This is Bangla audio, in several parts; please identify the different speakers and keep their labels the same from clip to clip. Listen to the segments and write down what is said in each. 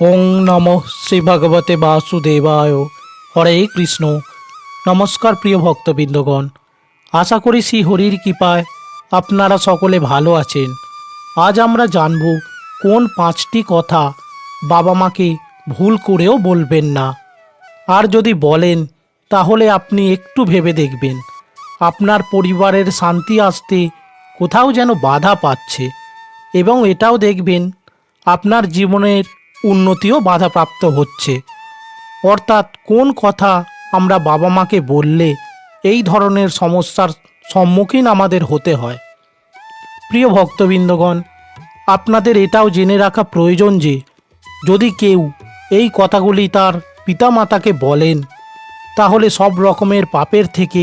Speaker 1: ওং নম শ্রী ভগবতে বাসুদেবায়। হরে কৃষ্ণ। নমস্কার প্রিয় ভক্তবৃন্দগণ। আশা করি শ্রী হরির কৃপায় আপনারা সকলে ভালো আছেন। আজ আমরা জানব কোন পাঁচটি কথা বাবা মাকে ভুল করেও বলবেন না। আর যদি বলেন, তাহলে আপনি একটু ভেবে দেখবেন। আপনার পরিবারের শান্তি আসতে কোথাও যেন বাধা পাচ্ছে। এবং এটাও দেখবেন, আপনার জীবনের উন্নতিও বাধাপ্রাপ্ত হচ্ছে। অর্থাৎ কোন কথা আমরা বাবা মাকে বললে এই ধরনের সমস্যার সম্মুখীন আমাদের হতে হয়? প্রিয় ভক্তবৃন্দগণ, আপনাদের এটাও জেনে রাখা প্রয়োজন যে, যদি কেউ এই কথাগুলি তার পিতামাতাকে বলেন, তাহলে সব রকমের পাপের থেকে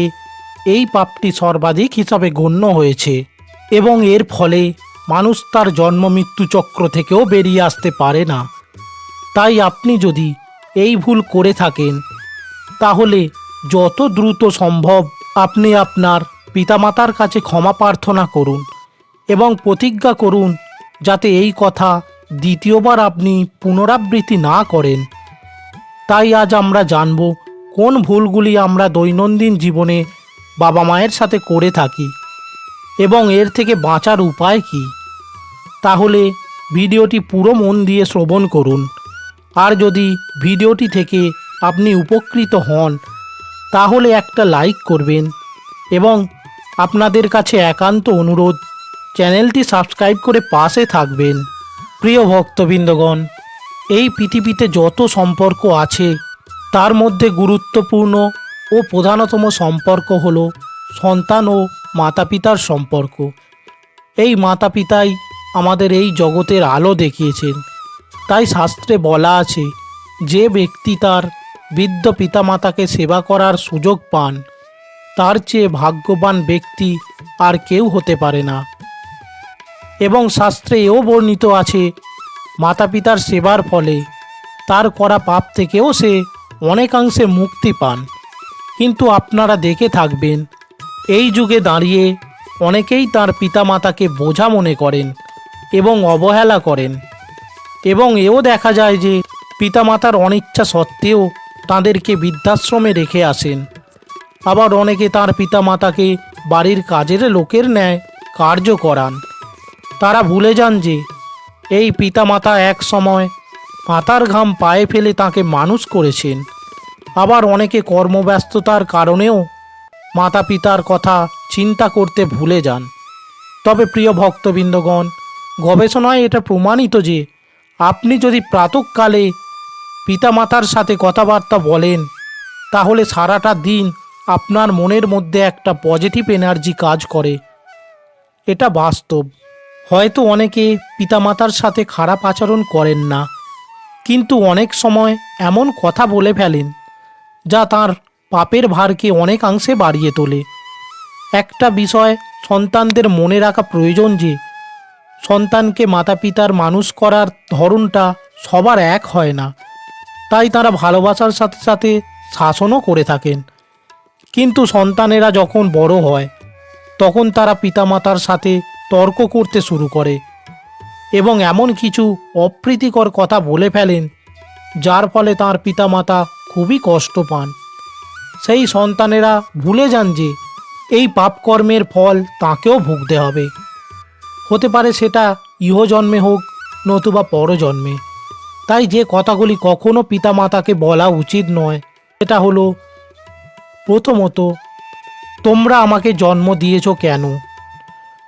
Speaker 1: এই পাপটি সর্বাধিক হিসাবে গণ্য হয়েছে এবং এর ফলে মানুষ তার জন্ম মৃত্যু চক্র থেকেও বেরিয়ে আসতে পারে না। তাই আপনি যদি এই ভুল করে থাকেন, তাহলে যত দ্রুত সম্ভব আপনি আপনার পিতামাতার কাছে ক্ষমা প্রার্থনা করুন এবং প্রতিজ্ঞা করুন যাতে এই কথা দ্বিতীয়বার আপনি পুনরাবৃত্তি না করেন। তাই আজ আমরা জানব কোন ভুলগুলি আমরা দৈনন্দিন জীবনে বাবা মায়ের সাথে করে থাকি এবং এর থেকে বাঁচার উপায় কি। তাহলে ভিডিওটি পুরো মন দিয়ে শ্রবণ করুন। আর যদি ভিডিওটি থেকে আপনি উপকৃত হন, তাহলে একটা লাইক করবেন এবং আপনাদের কাছে একান্ত অনুরোধ, চ্যানেলটি সাবস্ক্রাইব করে পাশে থাকবেন। প্রিয় ভক্তবৃন্দগণ, এই পৃথিবীতে যত সম্পর্ক আছে, তার মধ্যে গুরুত্বপূর্ণ ও প্রধানতম সম্পর্ক হল সন্তান ও মাতা পিতার সম্পর্ক। এই মাতা পিতাই আমাদের এই জগতের আলো দেখিয়েছেন। তাই শাস্ত্রে বলা আছে, যে ব্যক্তি তার বৃদ্ধ পিতামাতাকে সেবা করার সুযোগ পান, তার চেয়ে ভাগ্যবান ব্যক্তি আর কেউ হতে পারে না। এবং শাস্ত্রে এও বর্ণিত আছে মাতা পিতার সেবার ফলে তার করা পাপ থেকেও সে অনেকাংশে মুক্তি পান। কিন্তু আপনারা দেখে থাকবেন, এই যুগে দাঁড়িয়ে অনেকেই তার পিতামাতাকে বোঝা মনে করেন এবং অবহেলা করেন। এবং এও দেখা যায় যে পিতামাতার অনিচ্ছা সত্ত্বেও তাঁদেরকে বৃদ্ধাশ্রমে রেখে আসেন। আবার অনেকে তার পিতামাতাকে বাড়ির কাজের লোকের ন্যায় কার্য করান। তারা ভুলে যান যে এই পিতামাতা এক সময় মাতার ঘাম পায়ে ফেলে তাকে মানুষ করেছেন। আবার অনেকে কর্মব্যস্ততার কারণেও মাতা পিতার কথা চিন্তা করতে ভুলে যান। তবে প্রিয় ভক্তবৃন্দগণ, গবেষণায় এটা প্রমাণিত যে আপনি যদি প্রাতকালে পিতামাতার সাথে কথাবার্তা বলেন, তাহলে সারাটা দিন আপনার মনের মধ্যে একটা পজিটিভ এনার্জি কাজ করে। এটা বাস্তব। হয়তো অনেকে পিতামাতার সাথে খারাপ আচরণ করেন না, কিন্তু অনেক সময় এমন কথা বলে ফেলেন, যা তার পাপের ভারকে অনেকাংশে বাড়িয়ে তোলে। একটা বিষয় সন্তানদের মনে রাখা প্রয়োজন যে সন্তানকে মাতা পিতার মানুষ করার ধরনটা সবার এক হয় না। তাই তারা ভালোবাসার সাথে সাথে শাসনও করে থাকেন। কিন্তু সন্তানেরা যখন বড় হয়, তখন তারা পিতামাতার সাথে তর্ক করতে শুরু করে এবং এমন কিছু অপ্রীতিকর কথা বলে ফেলেন, যার ফলে তার পিতামাতা খুবই কষ্ট পান। সেই সন্তানেরা ভুলে যান যে, এই পাপকর্মের ফল তাকেও ভুগতে হবে। হতে পারে সেটা ইহজন্মে হোক নতুবা পরজন্মে। তাই যে কথাগুলি কখনো পিতামাতাকে বলা উচিত নয়, সেটা হলো, প্রথমত, তোমরা আমাকে জন্ম দিয়েছ কেন?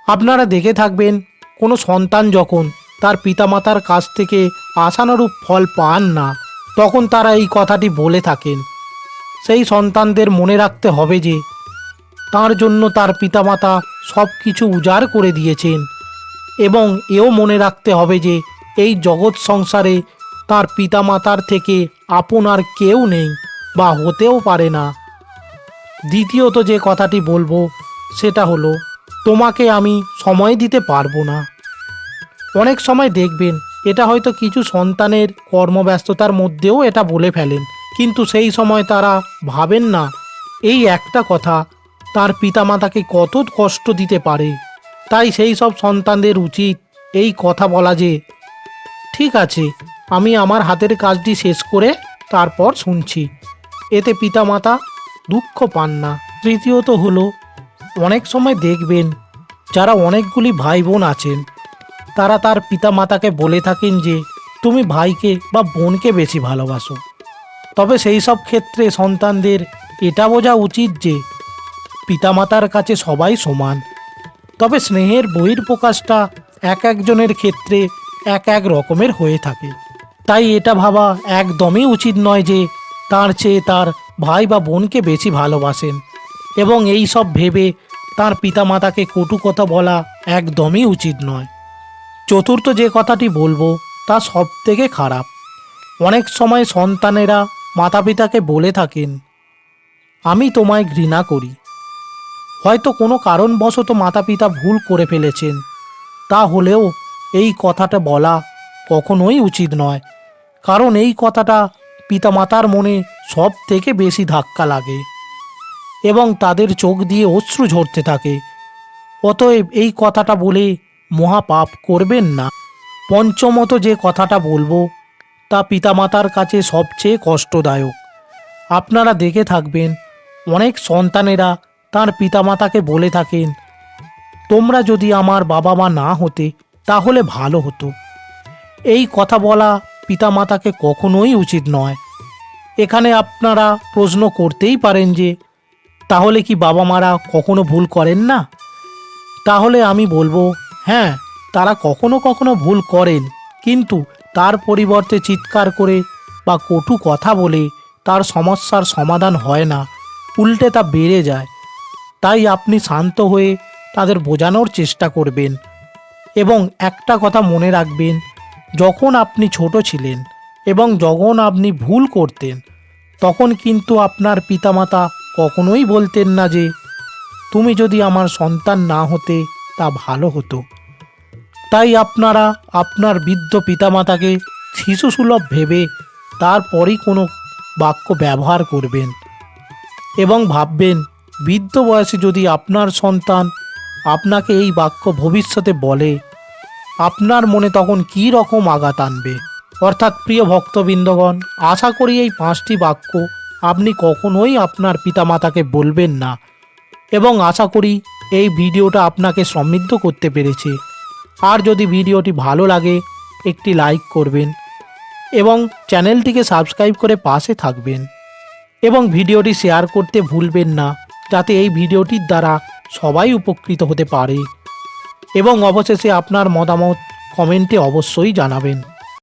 Speaker 1: আপনারা দেখে থাকবেন, কোনো সন্তান যখন তার পিতামাতার কাছ থেকে আশানুরূপ ফল পান না, তখন তারা এই কথাটি বলে থাকেন। সেই সন্তানদের মনে রাখতে হবে যে, তার জন্য তার পিতামাতা সব কিছু উজাড় করে দিয়েছেন। এবং এও মনে রাখতে হবে যে এই জগৎ সংসারে তার পিতামাতার থেকে আপন আর কেউ নেই বা হতেও পারে না। দ্বিতীয়ত যে কথাটি বলব, সেটা হলো, তোমাকে আমি সময় দিতে পারব না। অনেক সময় দেখবেন, এটা হয়তো কিছু সন্তানের কর্মব্যস্ততার মধ্যেও এটা বলে ফেলেন, কিন্তু সেই সময় তারা ভাবেন না, এই একটা কথা, তার পিতামাতাকে কত কষ্ট দিতে পারে। তাই সেই সব সন্তানদের উচিত এই কথা বলা যে, ঠিক আছে, আমি আমার হাতের কাজটি শেষ করে তারপর শুনছি। এতে পিতামাতা দুঃখ পান না। তৃতীয়ত হলো, অনেক সময় দেখবেন যারা অনেকগুলি ভাই বোন আছেন, তারা তার পিতামাতাকে বলে থাকেন যে, তুমি ভাইকে বা বোনকে বেশি ভালোবাসো। তবে সেই সব ক্ষেত্রে সন্তানদের এটা বোঝা উচিত যে, পিতামাতার কাছে সবাই সমান। তবে স্নেহের বহির্প্রকাশটা এক একজনের ক্ষেত্রে এক এক রকমের হয়ে থাকে। তাই এটা ভাবা একদমই উচিত নয় যে তার চেয়ে তার ভাই বা বোনকে বেশি ভালোবাসেন। এবং এই সব ভেবে তার পিতামাতাকে কটু কথা বলা একদমই উচিত নয়। চতুর্থ যে কথাটি বলব, তা সব থেকে খারাপ। অনেক সময় সন্তানেরা মাতা পিতাকে বলে থাকেন, আমি তোমায় ঘৃণা করি। হয়তো কোনো কারণবশত মাতা পিতা ভুল করে ফেলেছেন। তা হলেও এই কথাটা বলা কখনোই উচিত নয়। কারণ এই কথাটা পিতামাতার মনে সব থেকে বেশি ধাক্কা লাগে এবং তাদের চোখ দিয়ে অশ্রু ঝরতে থাকে। অতএব এই কথাটা বলে মহাপাপ করবেন না। পঞ্চমত যে কথাটা বলব, তা পিতামাতার কাছে সবচেয়ে কষ্টদায়ক। আপনারা দেখে থাকবেন, অনেক সন্তানেরা তার পিতামাতাকে বলে থাকেন, তোমরা যদি আমার বাবা মা না হতে, তাহলে ভালো হতো। এই কথা বলা পিতামাতাকে কখনোই উচিত নয়। এখানে আপনারা প্রশ্ন করতেই পারেন যে, তাহলে কি বাবা মারা কখনো ভুল করেন না? তাহলে আমি বলব হ্যাঁ তারা কখনো কখনো ভুল করেন, কিন্তু তার পরিবর্তে চিৎকার করে বা কটু কথা বলে তার সমস্যার সমাধান হয় না, উল্টে তা বেড়ে যায়। তাই আপনি শান্ত হয়ে তাদের বোঝানোর চেষ্টা করবেন এবং একটা কথা মনে রাখবেন, যখন আপনি ছোট ছিলেন এবং যখন আপনি ভুল করতেন, তখন কিন্তু আপনার পিতামাতা কখনোই বলতেন না যে, তুমি যদি আমার সন্তান না হতে, তা ভালো হতো। তাই আপনারা আপনার বৃদ্ধ পিতামাতাকে শিশুসুলভ ভেবে তারপরই কোনো বাক্য ব্যবহার করবেন এবং ভাববেন বৃদ্ধ বয়সে যদি আপনার সন্তান আপনাকে এই বাক্য ভবিষ্যতে বলে, আপনার মনে তখন কী রকম আঘাত আনবে? অর্থাৎ প্রিয় ভক্তবৃন্দগণ, আশা করি এই পাঁচটি বাক্য আপনি কখনোই আপনার পিতামাতাকে বলবেন না এবং আশা করি এই ভিডিওটা আপনাকে সমৃদ্ধ করতে পেরেছে। আর যদি ভিডিওটি ভালো লাগে, একটি লাইক করবেন এবং চ্যানেলটিকে সাবস্ক্রাইব করে পাশে থাকবেন। এবং ভিডিওটি শেয়ার করতে ভুলবেন না। যাতে এই ভিডিওটির দ্বারা সবাই উপকৃত হতে পারে। এবং অবশেষে আপনার মতামত কমেন্টে অবশ্যই জানাবেন।